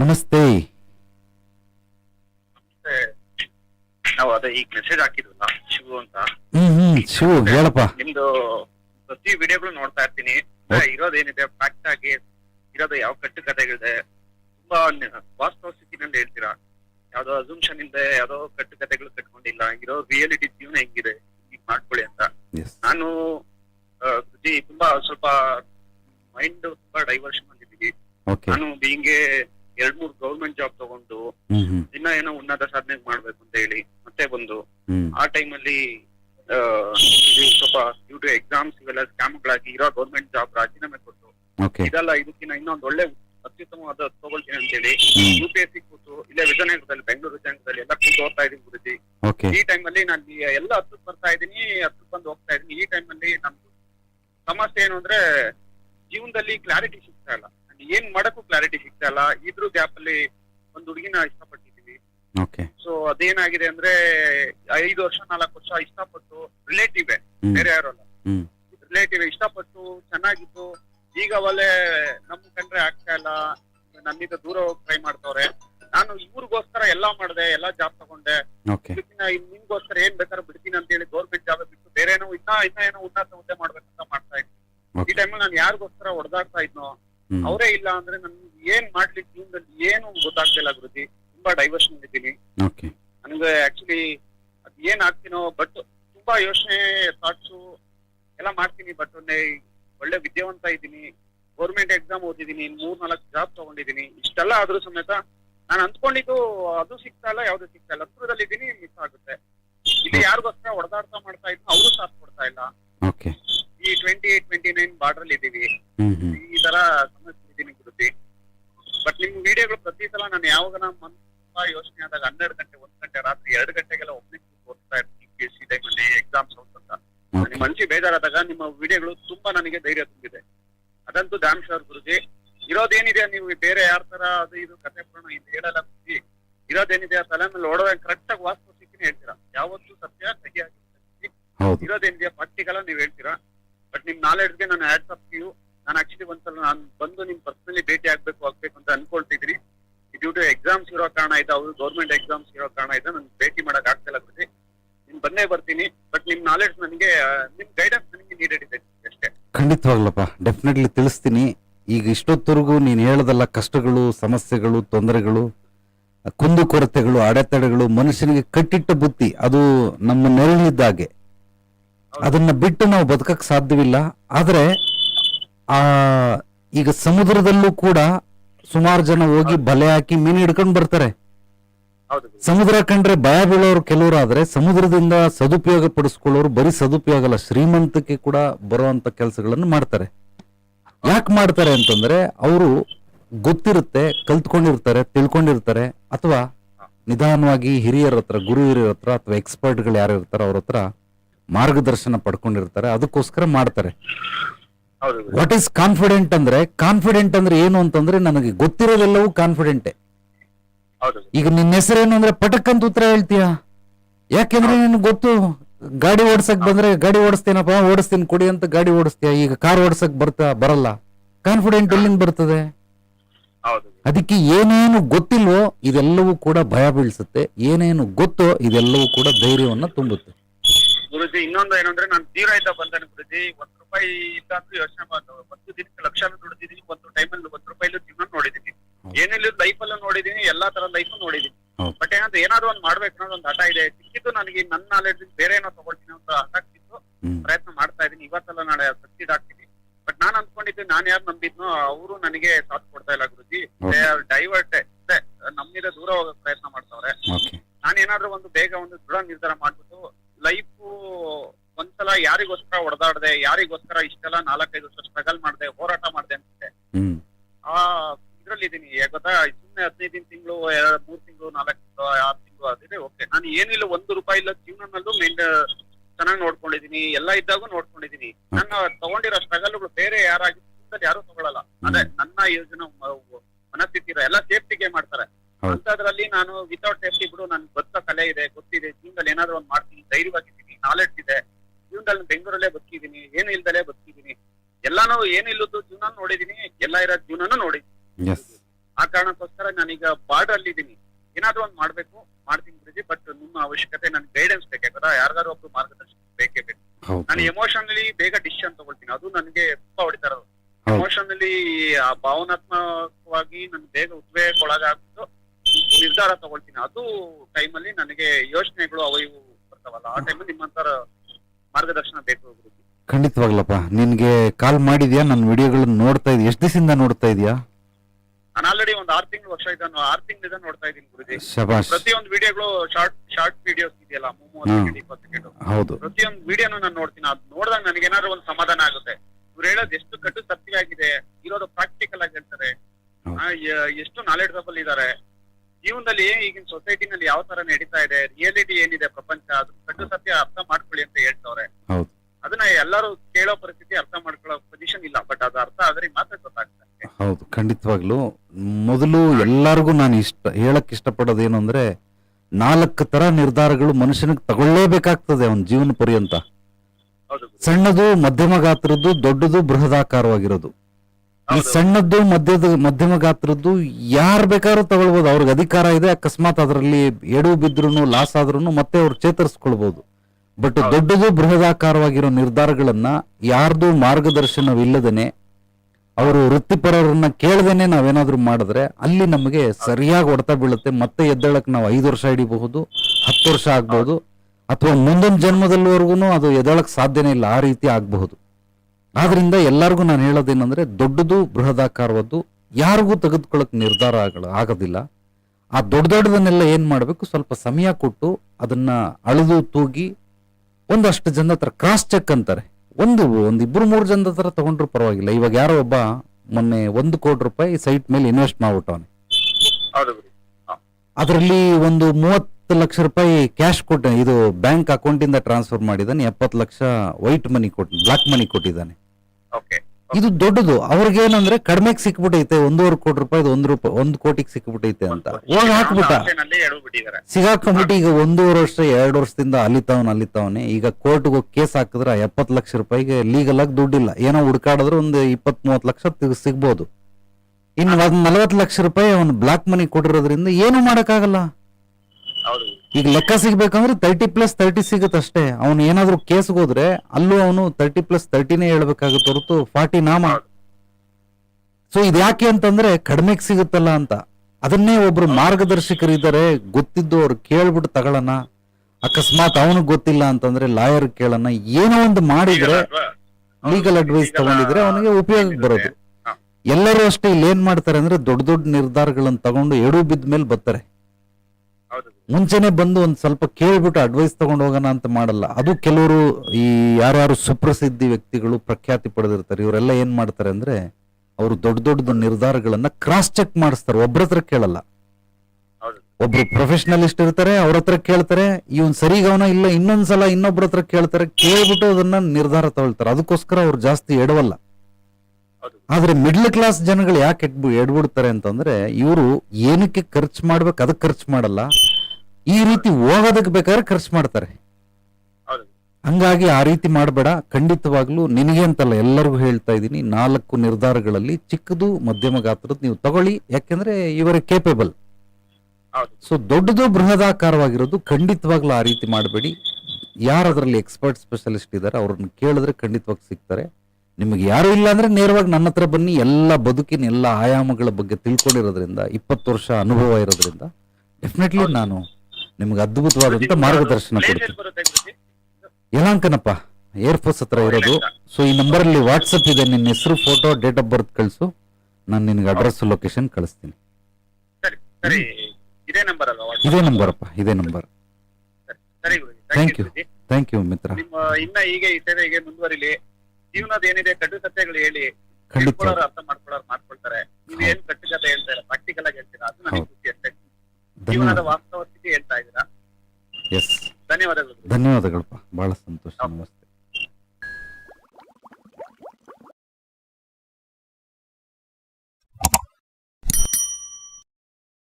ನಮಸ್ತೆ. ನಾವು ಅದೇ ಈಗ ಮೆಸೇಜ್ ಹಾಕಿದ್ವಲ್ಲ ಶಿವು ಅಂತ. ಹ್ಮ್ ಹ್ಮ್ ಶಿವು ಹೇಳಪ್ಪ. ನಿಮ್ದು ಪ್ರತಿ ವಿಡಿಯೋಗಳು ನೋಡ್ತಾ ಇರ್ತೀನಿ. ಇರೋದೇನಿದೆ ಫ್ಯಾಕ್ಟ್ ಆಗಿ ಇರೋದು ಯಾವ ಕಟ್ಟು ಕಥೆಗಳಿದೆ? ತುಂಬಾ ವಾಸ್ತವ ಸ್ಥಿತಿನಲ್ಲಿ ಹೇಳ್ತೀರಾ? ಯಾವ್ದೋ ಅಸಂಪ್ಷನ್ ಇಂದ ಯಾವ್ದೋ ಕಟ್ಟು ಕಥೆಗಳು ಕಟ್ಕೊಂಡಿಲ್ಲ. ಇರೋ ರಿಯಾಲಿಟಿ ಜೀವನ ಹೆಂಗಿದೆ? ಈಗ ಮಾಡ್ಕೊಳ್ಳಿ ಅಂತ. ನಾನು ತುಂಬಾ ಸ್ವಲ್ಪ ಮೈಂಡ್ ತುಂಬಾ ಡೈವರ್ಷನ್ ಓಕೆ ನಾನು ಹಿಂಗೆ ಎರಡ್ ಮೂರ್ ಗೌರ್ಮೆಂಟ್ ಜಾಬ್ ತಗೊಂಡು ದಿನ ಏನೋ ಉನ್ನತ ಸಾಧನೆ ಮಾಡ್ಬೇಕು ಅಂತ ಹೇಳಿ ಮತ್ತೆ ಬಂದು ಆ ಆ ಟೈಮಲ್ಲಿ ಸ್ವಲ್ಪ ಡ್ಯೂ ಟು ಎಕ್ಸಾಮ್ಸ್ ಇವೆಲ್ಲ ಸ್ಕ್ಯಾಮ್ಗಳಾಗಿ ಇರೋ ಗೌರ್ಮೆಂಟ್ ಜಾಬ್ ರಾಜೀನಾಮೆ ಕೊಟ್ಟು ಇದೆಲ್ಲ ಇದಕ್ಕಿಂತ ಇನ್ನೊಂದು ಒಳ್ಳೆ ಅತ್ಯುತ್ತಮವಾದ ತಗೊಳ್ತೀನಿ ಅಂತ ಹೇಳಿ. ಯು ಪಿ ಎಸ್ ಸಿ ಕೂತು ಇಲ್ಲೇ ವಿಜಯನಗರದಲ್ಲಿ ಬೆಂಗಳೂರು ವಿಜಯನಗರದಲ್ಲಿ ಎಲ್ಲ ಕೂತು ಓದ್ತಾ ಇದೀನಿ ಗುರುಜಿ. ಈ ಟೈಮ್ ಅಲ್ಲಿ ನಾನು ಎಲ್ಲ ಹತ್ತಕ್ಕೆ ಬರ್ತಾ ಇದೀನಿ ಹತ್ತಕ್ಕೆ ಬಂದು ಹೋಗ್ತಾ ಇದೀನಿ ಈ ಟೈಮ್ ಅಲ್ಲಿ ನಮ್ದು ಸಮಸ್ಯೆ ಏನು ಅಂದ್ರೆ ಜೀವನದಲ್ಲಿ ಕ್ಲಾರಿಟಿ ಸಿಗ್ತಾ ಇಲ್ಲ. ಏನ್ ಮಾಡಕ್ಕೂ ಕ್ಲಾರಿಟಿ ಸಿಗ್ತಾ ಇಲ್ಲ. ಇದ್ರ ಗ್ಯಾಪ್ ಅಲ್ಲಿ ಒಂದು ಹುಡುಗಿನ ಇಷ್ಟಪಟ್ಟಿದೀವಿ. ಓಕೆ ಸೊ ಅದೇನಾಗಿದೆ ಅಂದ್ರೆ ಐದು ವರ್ಷ ನಾಲ್ಕು ವರ್ಷ ಇಷ್ಟಪಟ್ಟು ರಿಲೇಟಿವ್ ಬೇರೆ ಯಾರು ಅಲ್ಲ. ರಿಲೇಟಿವ್ ಇಷ್ಟಪಟ್ಟು ಚೆನ್ನಾಗಿತ್ತು ಈಗ ಅವಲೇ ನಮ್ ಕಂಡ್ರೆ ಆಗ್ತಾ ಇಲ್ಲ. ನನ್ನಿಂದ ದೂರ ಹೋಗಿ ಟ್ರೈ ಮಾಡ್ತವ್ರೆ. ನಾನು ಇವ್ರಿಗೋಸ್ಕರ ಎಲ್ಲಾ ಮಾಡಿದೆ ಎಲ್ಲಾ ಜಾಬ್ ತಗೊಂಡೆ. ನಿಮ್ಗೋಸ್ಕರ ಏನ್ ಬೇಕಾದ್ರೆ ಬಿಡ್ತೀನಿ ಅಂತ ಹೇಳಿ ಗೌರ್ಮೆಂಟ್ ಜಾಬ್ ಬಿಟ್ಟು ಬೇರೆ ಏನೋ ಇನ್ನ ಇನ್ನ ಏನೋ ಉನ್ನತ ಹುದ್ದೆ ಮಾಡ್ಬೇಕಂತ ಮಾಡ್ತಾ ಇದ್ದೀನಿ ಈ ಟೈಮ್ ಟೈಮಲ್ಲಿ ನಾನು ಯಾರಿಗೋಸ್ಕರ ಹೊಡೆದಾಡ್ತಾ ಇದ್ನೋ ಅವರೇ ಇಲ್ಲ ಅಂದ್ರೆ ನನ್ ಏನ್ ಮಾಡ್ಲಿಕ್ಕೆ ಜೀವನದಲ್ಲಿ ಏನು ಗೊತ್ತಾಗ್ತಿಲ್ಲ ಗುರುಜಿ. ತುಂಬಾ ಡೈವರ್ಷನ್ ಇದ್ದೀನಿ. ನನಗೆ ಆಕ್ಚುಲಿ ಅದ್ ಏನ್ ಆಗ್ತೀನೋ ಬಟ್ ತುಂಬಾ ಯೋಚನೆ ಥಾಟ್ಸು ಎಲ್ಲ ಮಾಡ್ತೀನಿ ಬಟ್ ಒಳ್ಳೆ ವಿದ್ಯಾವಂತ ಇದ್ದೀನಿ. ಗೌರ್ಮೆಂಟ್ ಎಕ್ಸಾಮ್ ಓದಿದೀನಿ ಮೂರ್ ನಾಲ್ಕು ಜಾಬ್ ತಗೊಂಡಿದ್ದೀನಿ. ಇಷ್ಟೆಲ್ಲ ಆದ್ರೂ ಸಮೇತ ನಾನು ಅಂದ್ಕೊಂಡಿದ್ದು ಅದು ಸಿಗ್ತಾ ಇಲ್ಲ ಯಾವ್ದು ಸಿಗ್ತಾ ಇಲ್ಲ. ಹತ್ರದಲ್ಲಿ ಇದ್ದೀನಿ ಮಿಸ್ ಆಗುತ್ತೆ. ಇಲ್ಲಿ ಯಾರಿಗೋಸ್ಕರ ಹೊಡೆದಾಡ್ತಾ ಮಾಡ್ತಾ ಇದ್ರು ಅವರು ಸಾಥ್ ಕೊಡ್ತಾ ಇಲ್ಲ. ಈ twenty eight twenty nine border ಇದೀವಿ ಈ ತರ ಸಮಸ್ಯೆ ಇದ್ದೀನಿ ಗುರುತಿ ಬಟ್ ನಿಮ್ ವಿಡಿಯೋಗಳು ಪ್ರತಿ ಸಲ ನಾನು ಯಾವಾಗ ನಾನು ಯೋಚನೆ ಆದಾಗ ಹನ್ನೆರಡು ಗಂಟೆ ಒಂದ್ ಗಂಟೆ ರಾತ್ರಿ ಎರಡು ಗಂಟೆಗೆಲ್ಲ ಒಬ್ಬನೇ ಓದ್ತಾ ಇರ್ತೀನಿ ಪಿ ಎಸ್ ಸಿ ಟೈಮಲ್ಲಿ ಎಕ್ಸಾಮ್ಸ್ ಅಂತ. ನಿಮ್ಮ ಮನಸ್ಸಿಗೆ ಬೇಜಾರಾದಾಗ ನಿಮ್ಮ ವಿಡಿಯೋಗಳು ತುಂಬಾ ನನಗೆ ಧೈರ್ಯ ತುಂಬಿದೆ. ಅದಂತೂ ದಾಮ್ ಸರ್ ಗುರುಜಿ ಇರೋದೇನಿದೆ ನೀವು ಬೇರೆ ಯಾರ ತರ ಅದು ಇದು ಕತೆ ಪುರಾಣ ಇದು ಹೇಳಲ್ಲ ಗುರುಜಿ. ಇರೋದೇನಿದೆ ಆ ತಲೆ ಮೇಲೆ ಹೊಡೋದ ಕರೆಕ್ಟ್ ಆಗಿ ವಾಸ್ತವ ಸಿಕ್ಕಿನ ಹೇಳ್ತೀರಾ? ಯಾವತ್ತೂ ಸತ್ಯ ಸರಿಯಾಗಿ ಹೌದು. ಇರೋದೇನಿದೆ ಪಟ್ಟಿಗೆಲ್ಲ ನೀವು ಹೇಳ್ತೀರಾ? ಬಟ್ ನಿಮ್ ನಾಲೆಡ್ಜ್ಗೆ ನಾನು ಆಡ್ಸ್ ಅಪ್ ಯು ನಾನು ಆಕ್ಚುಲಿ ಒಂದ್ಸಲ ನಾನು ಬಂದು ನಿಮ್ ಪರ್ಸನಲಿ ಭೇಟಿ ಆಗ್ಬೇಕು ಆಗ್ಬೇಕು ಅಂತ ಅನ್ಕೊಳ್ತಿದ್ದೀನಿ ಡ್ಯೂ ಟು ಎಕ್ಸಾಮ್ಸ್ ಇರೋ ಕಾರಣ ಇದೆ ಅವ್ರು ಗೌರ್ಮೆಂಟ್ ಎಕ್ಸಾಮ್ಸ್ ಇರೋ ಕಾರಣ ಇದೆ ನನ್ಗೆ ಭೇಟಿ ಮಾಡಕ್ ಆಗ್ತಿಲ್ಲ ಗುರುಜಿ. ನಿಮ್ ಬಂದೇ ಬರ್ತೀನಿ ಬಟ್ ನಿಮ್ ನಾಲೆಡ್ಜ್ ನನಗೆ ನಿಮ್ ಗೈಡೆನ್ಸ್ ನನಗೆ ನೀಡೆಡ್ ಇದೆ ಅಷ್ಟೇ. ಖಂಡಿತವಾಗ್ಲಪ್ಪ ಡೆಫಿನೆಟ್ಲಿ ತಿಳಿಸ್ತೀನಿ. ಈಗ ಇಷ್ಟೊತ್ತವರೆಗೂ ನೀನು ಹೇಳದಲ್ಲ ಕಷ್ಟಗಳು ಸಮಸ್ಯೆಗಳು ತೊಂದರೆಗಳು ಕುಂದುಕೊರತೆಗಳು ಅಡೆತಡೆಗಳು ಮನುಷ್ಯನಿಗೆ ಕಟ್ಟಿಟ್ಟ ಬುತ್ತಿ ಅದು ನಮ್ಮ ನೆರಳಿದ್ದಾಗೆ ಅದನ್ನ ಬಿಟ್ಟು ನಾವು ಬದುಕಕ್ ಸಾಧ್ಯವಿಲ್ಲ. ಆದ್ರೆ ಆ ಈಗ ಸಮುದ್ರದಲ್ಲೂ ಕೂಡ ಸುಮಾರು ಜನ ಹೋಗಿ ಬಲೆ ಹಾಕಿ ಮೀನು ಹಿಡ್ಕೊಂಡು ಬರ್ತಾರೆ. ಸಮುದ್ರ ಕಂಡ್ರೆ ಭಯ ಬೀಳೋರು ಕೆಲವರು ಆದ್ರೆ ಸಮುದ್ರದಿಂದ ಸದುಪಯೋಗ ಪಡಿಸ್ಕೊಳ್ಳೋರು ಬರೀ ಸದುಪಯೋಗ ಅಲ್ಲ ಶ್ರೀಮಂತಕ್ಕೆ ಕೂಡ ಬರುವಂತ ಕೆಲಸಗಳನ್ನು ಮಾಡ್ತಾರೆ. ಯಾಕೆ ಮಾಡ್ತಾರೆ ಅಂತಂದ್ರೆ ಅವರು ಗೊತ್ತಿರುತ್ತೆ ಕಲ್ತ್ಕೊಂಡಿರ್ತಾರೆ ತಿಳ್ಕೊಂಡಿರ್ತಾರೆ ಅಥವಾ ನಿಧಾನವಾಗಿ ಹಿರಿಯರ ಹತ್ರ ಗುರು ಹಿರಿಯರ ಹತ್ರ ಅಥವಾ ಎಕ್ಸ್ಪರ್ಟ್ಗಳು ಯಾರು ಇರ್ತಾರೆ ಅವ್ರ ಹತ್ರ ಮಾರ್ಗದರ್ಶನ ಪಡ್ಕೊಂಡಿರ್ತಾರೆ ಅದಕ್ಕೋಸ್ಕರ ಮಾಡ್ತಾರೆ. ವಾಟ್ ಈಸ್ ಕಾನ್ಫಿಡೆಂಟ್ ಅಂದ್ರೆ ಕಾನ್ಫಿಡೆಂಟ್ ಅಂದ್ರೆ ಏನು ಅಂತಂದ್ರೆ ನನಗೆ ಗೊತ್ತಿರೋದೆಲ್ಲವೂ ಕಾನ್ಫಿಡೆಂಟೇ. ಈಗ ನಿನ್ನ ಹೆಸರೇನು ಅಂದ್ರೆ ಪಟಕ್ ಅಂತ ಉತ್ತರ ಹೇಳ್ತೀಯ? ಯಾಕೆಂದ್ರೆ ನಿನ್ಗೆ ಗೊತ್ತು ಗಾಡಿ ಓಡಿಸಕ್ ಬಂದ್ರೆ ಗಾಡಿ ಓಡಿಸ್ತೀನಪ್ಪ ಓಡಿಸ್ತೀನಿ ಕೊಡಿ ಅಂತ ಗಾಡಿ ಓಡಿಸ್ತೀಯ? ಈಗ ಕಾರ್ ಓಡಿಸಕ್ ಬರ್ತಾ ಬರಲ್ಲ. ಕಾನ್ಫಿಡೆಂಟ್ ಎಲ್ಲಿಂದ ಬರ್ತದೆ? ಹೌದು. ಅದಕ್ಕೆ ಏನೇನು ಗೊತ್ತಿಲ್ವೋ ಇದೆಲ್ಲವೂ ಕೂಡ ಭಯ ಬೀಳಿಸುತ್ತೆ. ಏನೇನು ಗೊತ್ತೋ ಇದೆಲ್ಲವೂ ಕೂಡ ಧೈರ್ಯವನ್ನ ತುಂಬುತ್ತೆ. ಗುರುಜಿ ಇನ್ನೊಂದು ಏನಂದ್ರೆ ನಾನು ತೀರ ಇದ್ದ ಬಂದಾನೆ ಗುರುಜಿ ಒಂದ್ ರೂಪಾಯಿ ಇಲ್ಲ ಅಂದ್ರೆ ಯೋಚನೆ ಮಾಡಿ ಒಂದು ದಿನಕ್ಕೆ ಲಕ್ಷ ದುಡಿದಿದ್ದೀನಿ ಒಂದು ಟೈಮಲ್ಲಿ ಒಂದ್ ರೂಪಾಯಿಲು ಜೀವನ ನೋಡಿದೀನಿ ಹೌದು. ಏನಿಲ್ಲ ಲೈಫ್ ಅಲ್ಲೂ ನೋಡಿದೀನಿ ಎಲ್ಲಾ ತರ ಲೈಫ್ ನೋಡಿದೀನಿ. ಬಟ್ ಏನಂದ್ರೆ ಏನಾದ್ರು ಒಂದ್ ಮಾಡ್ಬೇಕು ಅನ್ನೋದು ಒಂದು ಹಠ ಇದೆ. ಸಿಕ್ಕಿದ್ದು ನನಗೆ ನನ್ನ ನಾಲೆಡ್ಜ್ ಬೇರೆ ಏನೋ ತಗೊಳ್ತೀನಿ ಅಂತ ಹಠ ಆಗ್ತಿತ್ತು ಪ್ರಯತ್ನ ಮಾಡ್ತಾ ಇದೀನಿ. ಇವತ್ತೆಲ್ಲ ನಾಳೆ ಸಕ್ಸೀಡ್ ಆಗ್ತೀನಿ. ಬಟ್ ನಾನ್ ಅನ್ಕೊಂಡಿದ್ದು ನಾನ್ ಯಾರು ನಂಬಿದ್ನೋ ಅವರು ನನಗೆ ಸಾಥ್ ಕೊಡ್ತಾ ಇಲ್ಲ ಗುರುಜಿ. ಡೈವರ್ಟ್ ನಮ್ಮಿಂದ ದೂರ ಹೋಗಕ್ ಪ್ರಯತ್ನ ಮಾಡ್ತಾವ್ರೆ. ನಾನ್ ಏನಾದ್ರು ಒಂದು ಬೇಗ ಒಂದು ದೃಢ ನಿರ್ಧಾರ ಮಾಡ್ಬಿಟ್ಟು ಲೈಫ್ ಒಂದ್ಸಲ ಯಾರಿಗೋಸ್ಕರ ಹೊಡೆದಾಡ್ದೆ ಯಾರಿಗೋಸ್ಕರ ಇಷ್ಟೆಲ್ಲ ನಾಲ್ಕೈದು ವರ್ಷ ಸ್ಟ್ರಗಲ್ ಮಾಡ್ದೆ ಹೋರಾಟ ಮಾಡ್ದೆ ಅನ್ಸುತ್ತೆ. ಆ ಆ ಇದ್ರಲ್ಲಿದ್ದೀನಿ. ಗೊತ್ತಾ ಸುಮ್ನೆ ಹದಿನೈದು ತಿಂಗಳು ಮೂರ್ ತಿಂಗಳು ನಾಲ್ಕು ತಿಂಗಳು ಆರು ತಿಂಗಳು ಆದ್ರೆ ಓಕೆ ನಾನು ಏನಿಲ್ಲ ಒಂದು ರೂಪಾಯಿ ಇಲ್ಲ ಜೀವನದಲ್ಲೂ ಮೇನ್ ಚೆನ್ನಾಗಿ ನೋಡ್ಕೊಂಡಿದೀನಿ ಎಲ್ಲ ಇದ್ದಾಗೂ ನೋಡ್ಕೊಂಡಿದೀನಿ. ನನ್ನ ತಗೊಂಡಿರೋ ಸ್ಟ್ರಗಲ್ಗಳು ಬೇರೆ ಯಾರಾಗಿ ಯಾರು ತಗೊಳಲ್ಲ. ಅದೇ ನನ್ನ ಯೋಜನೆ ಮನಸ್ಥಿತಿ ಎಲ್ಲ ಸೇಫ್ಟಿಗೆ ಮಾಡ್ತಾರೆ. ಅಂತದ್ರಲ್ಲಿ ನಾನು ವಿತೌಟ್ ಸೇಫ್ಟಿ ಬಿಡು ನನ್ ಗೊತ್ತ ಕಲೆ ಇದೆ ಗೊತ್ತಿದೆ ಜೀವನದಲ್ಲಿ ಏನಾದ್ರು ಒಂದ್ ಮಾಡ್ತೀನಿ ಧೈರ್ಯವಾಗಿದ್ದೀನಿ ನಾಲೆಡ್ಜ್ ಇದೆ. ಜೀವನದಲ್ಲಿ ಬೆಂಗಳೂರಲ್ಲೇ ಬದುಕಿದೀನಿ ಏನು ಇಲ್ದಲೇ ಬದುಕಿದೀನಿ ಎಲ್ಲಾನು ಏನಿಲ್ಲದ್ದು ಜೀವನ ನೋಡಿದೀನಿ ಎಲ್ಲ ಇರೋ ಜೀವನನು ನೋಡಿದೀನಿ ಆ ಕಾರಣಕ್ಕೋಸ್ಕರ ನಾನೀಗ ಬಾರ್ಡರ್ ಅಲ್ಲಿ ಇದ್ದೀನಿ. ಏನಾದ್ರೂ ಒಂದು ಮಾಡ್ಬೇಕು ಮಾಡ್ತೀನಿ ಗುರುಜಿ ಬಟ್ ನಿಮ್ಮ ಅವಶ್ಯಕತೆ ನನ್ ಗೈಡೆನ್ಸ್ ಬೇಕಾದ್ರೆ ಯಾರಿಗಾರು ಒಬ್ರು ಮಾರ್ಗದರ್ಶನ ಬೇಕೇ ಬೇಕು. ನಾನು ಎಮೋಷನಲಿ ಬೇಗ ಡಿಸಿಷನ್ ತಗೊಳ್ತೀನಿ. ಅದು ನನಗೆ ತುಂಬಾ ಹೊಡಿತಾರ ಇರೋದು. ಆ ಎಮೋಷನಲಿ ಭಾವನಾತ್ಮಕವಾಗಿ ನನ್ ಬೇಗ ಉದ್ವೇಗಕ್ಕೊಳಗಾಗ್ಬಿಟ್ಟು ನಿರ್ಧಾರ ತಗೊಳ್ತೀನಿ. ಅದು ಟೈಮಲ್ಲಿ ನನಗೆ ಯೋಚನೆಗಳು ಅವ ಇವು ಬರ್ತಾವಲ್ಲ. ಆ ಟೈಮಲ್ಲಿ ನಿಮ್ಮಂತರ ಮಾರ್ಗದರ್ಶನ ಬೇಕು ಗುರುಜಿ. ಖಂಡಿತವಾಗ್ಲಪ್ಪ. ನಿನ್ಗೆ ಕಾಲ್ ಮಾಡಿದ್ಯಾ? ನನ್ನ ವಿಡಿಯೋಗಳನ್ನ ನೋಡ್ತಾ ಇದೀಯ? ಎಷ್ಟು ದಿವಸದಿಂದ ನೋಡ್ತಾ ಇದೀಯಾ? ನಾನು ಆಲ್ರೆಡಿ ಒಂದು ಆರ್ ತಿಂಗಳು ವರ್ಷ ಇದನ್ನು ಆರ್ ತಿಂಗಳಿಂದ ನೋಡ್ತಾ ಇದ್ದೀನಿ ಗುರುಜಿ. ಶಬಾಷ್. ಪ್ರತಿಯೊಂದು ವಿಡಿಯೋಗಳು ಶಾರ್ಟ್ ಶಾರ್ಟ್ ವಿಡಿಯೋಸ್ ಇದೆಯಲ್ಲ ಮೂವತ್ತು ಇಪ್ಪತ್ತು ಸೆಕೆಂಡ್ ಹೌದು. ಪ್ರತಿಯೊಂದು ವಿಡಿಯೋನು ನಾನು ನೋಡ್ತೀನಿ. ಅದ್ ನೋಡಿದಾಗ ನನಗೆ ಏನಾದ್ರು ಒಂದು ಸಮಾಧಾನ ಆಗುತ್ತೆ. ಇವ್ರು ಹೇಳೋದು ಎಷ್ಟು ಕಟ್ಟು ಸತ್ಯ ಆಗಿದೆ ಇರೋದು ಪ್ರಾಕ್ಟಿಕಲ್ ಆಗಿ ಹೇಳ್ತಾರೆ. ಎಷ್ಟು ನಾಲೆಡ್ಜಬಲ್ ಇದ್ದಾರೆ ಜೀವನದಲ್ಲಿ ಈಗಿನ ಸೊಸೈಟಿನಲ್ಲಿ ಯಾವ ತರ ನಡೀತಾ ಇದೆ ರಿಯಾಲಿಟಿ ಏನಿದೆ ಪ್ರಪಂಚ ಅದು ಕಟ್ಟು ಸತ್ಯ ಅರ್ಥ ಮಾಡ್ಕೊಳ್ಳಿ ಅಂತ ಹೇಳ್ತವ್ರೆ. ಅದನ್ನ ಎಲ್ಲರೂ ಕೇಳೋ ಪರಿಸ್ಥಿತಿ ಅರ್ಥ ಮಾಡ್ಕೊಳ್ಳೋ ಪೊಸಿಷನ್ ಇಲ್ಲ ಬಟ್ ಅದು ಅರ್ಥ ಆದ್ರೆ ಮಾತ್ರ ಗೊತ್ತಾಗ್ತದೆ ಹೌದು ಖಂಡಿತವಾಗ್ಲು ಮೊದಲು ಎಲ್ಲರಿಗೂ ನಾನು ಇಷ್ಟ ಹೇಳಕ್ ಇಷ್ಟಪಡೋದು ಏನು ಅಂದ್ರೆ ನಾಲ್ಕು ತರ ನಿರ್ಧಾರಗಳು ಮನುಷ್ಯನಿಗೆ ತಗೊಳ್ಳೇಬೇಕಾಗ್ತದೆ ಅವನ ಜೀವನ ಪರ್ಯಂತ. ಸಣ್ಣದು ಮಧ್ಯಮ ಗಾತ್ರದ್ದು ದೊಡ್ಡದು ಬೃಹದಾಕಾರವಾಗಿರೋದು. ಈ. ಸಣ್ಣದ್ದು ಮಧ್ಯದ ಮಧ್ಯಮ ಗಾತ್ರದ್ದು ಯಾರು ಬೇಕಾದ್ರೂ ತಗೊಳ್ಬೋದು. ಅವ್ರಿಗೆ ಅಧಿಕಾರ ಇದೆ ಅಕಸ್ಮಾತ್ ಅದರಲ್ಲಿ ಎಡು ಬಿದ್ರು ಲಾಸ್ ಆದ್ರೂ ಮತ್ತೆ ಅವ್ರು ಚೇತರಿಸ್ಕೊಳ್ಬಹುದು ಬಟ್ ದೊಡ್ಡದು ಬೃಹದಾಕಾರವಾಗಿರೋ ನಿರ್ಧಾರಗಳನ್ನ ಯಾರ್ದು ಮಾರ್ಗದರ್ಶನವಿಲ್ಲದೇನೆ ಅವರು ವೃತ್ತಿಪರರನ್ನ ಕೇಳದೇನೆ ನಾವೇನಾದ್ರೂ ಮಾಡಿದ್ರೆ ಅಲ್ಲಿ ನಮಗೆ ಸರಿಯಾಗಿ ಹೊಡೆತ ಬೀಳುತ್ತೆ. ಮತ್ತೆ ಎದ್ದೇಳಕ್ಕೆ ನಾವು ಐದು ವರ್ಷ ಹಿಡಿಬಹುದು, ಹತ್ತು ವರ್ಷ ಆಗ್ಬಹುದು, ಅಥವಾ ಮುಂದಿನ ಜನ್ಮದಲ್ಲಿವರೆಗೂ ಅದು ಎದ್ದೇಳಕ್ಕೆ ಸಾಧ್ಯನೇ ಇಲ್ಲ, ಆ ರೀತಿ ಆಗಬಹುದು. ಆದ್ರಿಂದ ಎಲ್ಲರಿಗೂ ನಾನು ಹೇಳೋದೇನಂದ್ರೆ, ದೊಡ್ಡದು ಬೃಹದಾಕಾರವದ್ದು ಯಾರಿಗೂ ತೆಗೆದುಕೊಳ್ಳಕ್ ನಿರ್ಧಾರ ಆಗೋದಿಲ್ಲ. ಆ ದೊಡ್ಡ ದೊಡ್ಡದನ್ನೆಲ್ಲ ಏನು ಮಾಡಬೇಕು? ಸ್ವಲ್ಪ ಸಮಯ ಕೊಟ್ಟು ಅದನ್ನ ಅಳೆದು ತೂಗಿ ಒಂದಷ್ಟು ಜನ ಹತ್ರ ಕ್ರಾಸ್ ಚೆಕ್ ಅಂತಾರೆ. ಒಂದು ಒಂದು ಇಬ್ಬರು ಮೂರು ಜನದ ಹತ್ರ ತಗೊಂಡ್ರು ಪರವಾಗಿಲ್ಲ. ಇವಾಗ ಯಾರೋ ಒಬ್ಬ ಮೊನ್ನೆ ಒಂದು ಕೋಟಿ ರೂಪಾಯಿ ಸೈಟ್ ಮೇಲೆ ಇನ್ವೆಸ್ಟ್ ಮಾಡ್ಬಿಟ್ಟವನೆ. ಹೌದು ಗುರು ಅದರಲ್ಲಿ ಒಂದು ಮೂವತ್ತು ಲಕ್ಷ ರೂಪಾಯಿ ಕ್ಯಾಶ್ ಕೊಟ್ಟ ಇದು ಬ್ಯಾಂಕ್ ಅಕೌಂಟ್ ಇಂದ ಟ್ರಾನ್ಸ್ಫರ್ ಮಾಡಿದ್ದಾನೆ. ಎಪ್ಪತ್ತು ಲಕ್ಷ ವೈಟ್ ಮನಿ ಕೊಟ್ಟು ಬ್ಲಾಕ್ ಮನಿ ಕೊಟ್ಟಿದ್ದಾನೆ. ಓಕೆ ಇದು ದೊಡ್ಡದು. ಅವ್ರಿಗೆ ಏನಂದ್ರೆ ಕಡಿಮೆಗೆ ಸಿಕ್ಬಿಟ್ಟೈತೆ ಒಂದೂವರೆ ಕೋಟಿ ರೂಪಾಯಿ ಒಂದ್ ರೂಪಾಯಿ ಒಂದ್ ಕೋಟಿಗೆ ಸಿಕ್ಬಿಟ್ಟೈತೆ ಅಂತ. ಹೋಗಿ ಹಾಕ್ಬಿಟ್ಟ. ಸಿಗಾಕೊಂಡ್ಬಿಟ್ಟು ಈಗ ಒಂದೂವರೆ ವರ್ಷ ಎರಡು ವರ್ಷದಿಂದ ಅಲಿತಾವನ್ ಅಲಿತಾವನೆ ಈಗ ಕೋರ್ಟ್ಗೆ ಹೋಗಿ ಕೇಸ್ ಹಾಕಿದ್ರೆ ಎಪ್ಪತ್ ಲಕ್ಷ ರೂಪಾಯಿಗೆ ಲೀಗಲ್ ಆಗಿ ದುಡ್ಡಿಲ್ಲ. ಏನೋ ಹುಡ್ಕಾಡಿದ್ರೆ ಒಂದು ಇಪ್ಪತ್ ಮೂವತ್ ಲಕ್ಷ ಸಿಗ್ಬೋದು. ಇನ್ನು ಒಂದ್ ನಲವತ್ತು ಲಕ್ಷ ರೂಪಾಯಿ ಅವನು ಬ್ಲಾಕ್ ಮನಿ ಕೊಟ್ಟಿರೋದ್ರಿಂದ ಏನು ಮಾಡಕ್ಕಾಗಲ್ಲ. ಈಗ ಲೆಕ್ಕ ಸಿಗ್ಬೇಕಂದ್ರೆ ತರ್ಟಿ ಪ್ಲಸ್ ತರ್ಟಿ ಸಿಗುತ್ತೆ ಅಷ್ಟೇ ಅವನು ಏನಾದ್ರೂ ಕೇಸ್ಗೆ ಹೋದ್ರೆ ಅಲ್ಲೂ ಅವನು ತರ್ಟಿ ಪ್ಲಸ್ ತರ್ಟಿನೇ ಹೇಳ್ಬೇಕಾಗುತ್ತೆ ಹೊರತು ಫಾರ್ಟಿ ನಾಮ. ಸೊ ಇದು ಯಾಕೆ ಅಂತಂದ್ರೆ ಕಡಿಮೆಗೆ ಸಿಗುತ್ತಲ್ಲ ಅಂತ ಅದನ್ನೇ ಒಬ್ರು ಮಾರ್ಗದರ್ಶಕರಿದ್ದಾರೆ ಗೊತ್ತಿದ್ದು ಅವ್ರು ಕೇಳ್ಬಿಟ್ಟು ತಗೊಳ್ಳೋಣ ಅಕಸ್ಮಾತ್ ಅವನು ಗೊತ್ತಿಲ್ಲ ಅಂತಂದ್ರೆ ಲಾಯರ್ ಕೇಳೋಣ ಏನೋ ಒಂದು ಮಾಡಿದ್ರೆ? ಲೀಗಲ್ ಅಡ್ವೈಸ್ ತಗೊಂಡಿದ್ರೆ ಅವನಿಗೆ ಉಪಯೋಗ ಬರೋದು. ಎಲ್ಲರೂ ಅಷ್ಟೇ ಇಲ್ಲಿ ಏನ್ ಮಾಡ್ತಾರೆ ಅಂದ್ರೆ ದೊಡ್ಡ ದೊಡ್ಡ ನಿರ್ಧಾರಗಳನ್ನ ತಗೊಂಡು ಎಡು ಬಿದ್ದ ಮೇಲೆ ಬರ್ತಾರೆ. ಮುಂಚೆನೆ ಬಂದು ಒಂದ್ ಸ್ವಲ್ಪ ಕೇಳ್ಬಿಟ್ಟು ಅಡ್ವೈಸ್ ತಗೊಂಡು ಹೋಗೋಣ ಅಂತ ಮಾಡಲ್ಲ. ಅದು ಕೆಲವರು ಈ ಯಾರ್ಯಾರು ಸುಪ್ರಸಿದ್ಧಿ ವ್ಯಕ್ತಿಗಳು ಪ್ರಖ್ಯಾತಿ ಪಡೆದಿರ್ತಾರೆ ಇವರೆಲ್ಲ ಏನ್ ಮಾಡ್ತಾರೆ ಅಂದ್ರೆ ಅವರು ದೊಡ್ಡ ದೊಡ್ಡ ನಿರ್ಧಾರಗಳನ್ನ ಕ್ರಾಸ್ ಚೆಕ್ ಮಾಡಿಸ್ತಾರೆ. ಒಬ್ರ ಹತ್ರ ಕೇಳಲ್ಲ. ಒಬ್ರು ಪ್ರೊಫೆಷನಲಿಸ್ಟ್ ಇರ್ತಾರೆ ಅವ್ರ ಹತ್ರ ಕೇಳ್ತಾರೆ ಇವನ್ ಸರಿಗವನ ಇಲ್ಲ ಇನ್ನೊಂದ್ಸಲ ಇನ್ನೊಬ್ರ ಹತ್ರ ಕೇಳ್ತಾರೆ ಕೇಳ್ಬಿಟ್ಟು ಅದನ್ನ ನಿರ್ಧಾರ ತಗೊಳ್ತಾರೆ. ಅದಕ್ಕೋಸ್ಕರ ಅವ್ರು ಜಾಸ್ತಿ ಎಡವಲ್ಲ. ಆದ್ರೆ ಮಿಡ್ಲ್ ಕ್ಲಾಸ್ ಜನಗಳು ಯಾಕೆ ಎಡ್ಬು ಎಡ್ಬಿಡ್ತಾರೆ ಅಂತಂದ್ರೆ ಇವರು ಏನಕ್ಕೆ ಖರ್ಚು ಮಾಡ್ಬೇಕು ಅದಕ್ಕೆ ಖರ್ಚು ಮಾಡಲ್ಲ. ಈ ರೀತಿ ಹೋಗೋದಕ್ಕೆ ಬೇಕಾದ್ರೆ ಖರ್ಚು ಮಾಡ್ತಾರೆ. ಹಂಗಾಗಿ ಆ ರೀತಿ ಮಾಡಬೇಡ. ಖಂಡಿತವಾಗ್ಲೂ ನಿನಗೆ ಅಂತಲ್ಲ ಎಲ್ಲರಿಗೂ ಹೇಳ್ತಾ ಇದ್ದೀನಿ ನಾಲ್ಕು ನಿರ್ಧಾರಗಳಲ್ಲಿ ಚಿಕ್ಕದು ಮಧ್ಯಮ ಗಾತ್ರದ್ದು ನೀವು ತಗೊಳ್ಳಿ. ಯಾಕೆಂದ್ರೆ ಇವರ ಕೇಪೇಬಲ್ ಸೊ ದೊಡ್ಡದು ಬೃಹದಾಕಾರವಾಗಿರೋದು ಖಂಡಿತವಾಗ್ಲೂ ಆ ರೀತಿ ಮಾಡಬೇಡಿ. ಯಾರು ಅದರಲ್ಲಿ ಎಕ್ಸ್ಪರ್ಟ್ ಸ್ಪೆಷಲಿಸ್ಟ್ ಇದ್ದಾರೆ ಅವ್ರನ್ನ ಕೇಳಿದ್ರೆ ಖಂಡಿತವಾಗಿ ಸಿಗ್ತಾರೆ. ನಿಮಗೆ ಯಾರು ಇಲ್ಲ ಅಂದ್ರೆ ನೇರವಾಗಿ ನನ್ನ ಹತ್ರ ಬನ್ನಿ ಎಲ್ಲ ಬದುಕಿನ ಎಲ್ಲ ಆಯಾಮಗಳ ಬಗ್ಗೆ ತಿಳ್ಕೊಂಡಿರೋದ್ರಿಂದ ಇಪ್ಪತ್ತು ವರ್ಷ ಅನುಭವ ಇರೋದ್ರಿಂದ ಡೆಫಿನೆಟ್ಲಿ ನಾನು ನಿಮ್ಗೆ ಅದ್ಭುತವಾದಂತ ಮಾರ್ಗದರ್ಶನ ಕೊಡ್ತೀನಿ. ಯಲಾಂಕನಪ್ಪ ಏರ್ ಫೋರ್ಸ್ ಹತ್ರ ಇರೋದು. ಸೊ ಈ ನಂಬರ್ ಅಲ್ಲಿ ವಾಟ್ಸಪ್ ಇದೆ ನಿನ್ನ ಹೆಸರು ಫೋಟೋ ಡೇಟ್ ಆಫ್ ಬರ್ತ್ ಕಳಿಸು. ನಾನು ನಿನ್ಗೆ ಅಡ್ರೆಸ್ ಲೊಕೇಶನ್ ಕಳಿಸ್ತೀನಿ. ಸರಿ ಸರಿ. ಇದೇ ನಂಬರ್ ಅಪ್ಪ ಇದೇ number. Thank you thank you ಮಿತ್ರ. ಇನ್ನ ಹೀಗೆ ಈ ಸೇವೆಗೆ ಮುಂದುವರಿಲಿ ಜೀವನದ ಏನಿದೆ ಕಟ್ಟು ಸತ್ಯಗಳು ಹೇಳಿ ತಿಳ್ಕೊಳ್ಳೋರು ಅರ್ಥ ಮಾಡ್ಕೊಳ್ಳೋರು ಮಾಡ್ಕೊಳ್ತಾರೆ. ನೀವ್ ಏನ್ ಕಟ್ಟು ಕಥೆ ಹೇಳ್ತಾ ಇಲ್ಲ ಪ್ರಾಕ್ಟಿಕಲ್ ಆಗಿ ಹೇಳ್ತೀರಾ? ಅದು ನನಗೆ. ಖುಷಿ ಅಷ್ಟೇ. ಜೀವನದ ವಾಸ್ತವ ಸ್ಥಿತಿ ಹೇಳ್ತಾ ಇದ್ದೀರಾ? ಧನ್ಯವಾದಗಳು. ಧನ್ಯವಾದಗಳಪ್ಪ. ಬಹಳ ಸಂತೋಷ. ನಮಸ್ತೆ.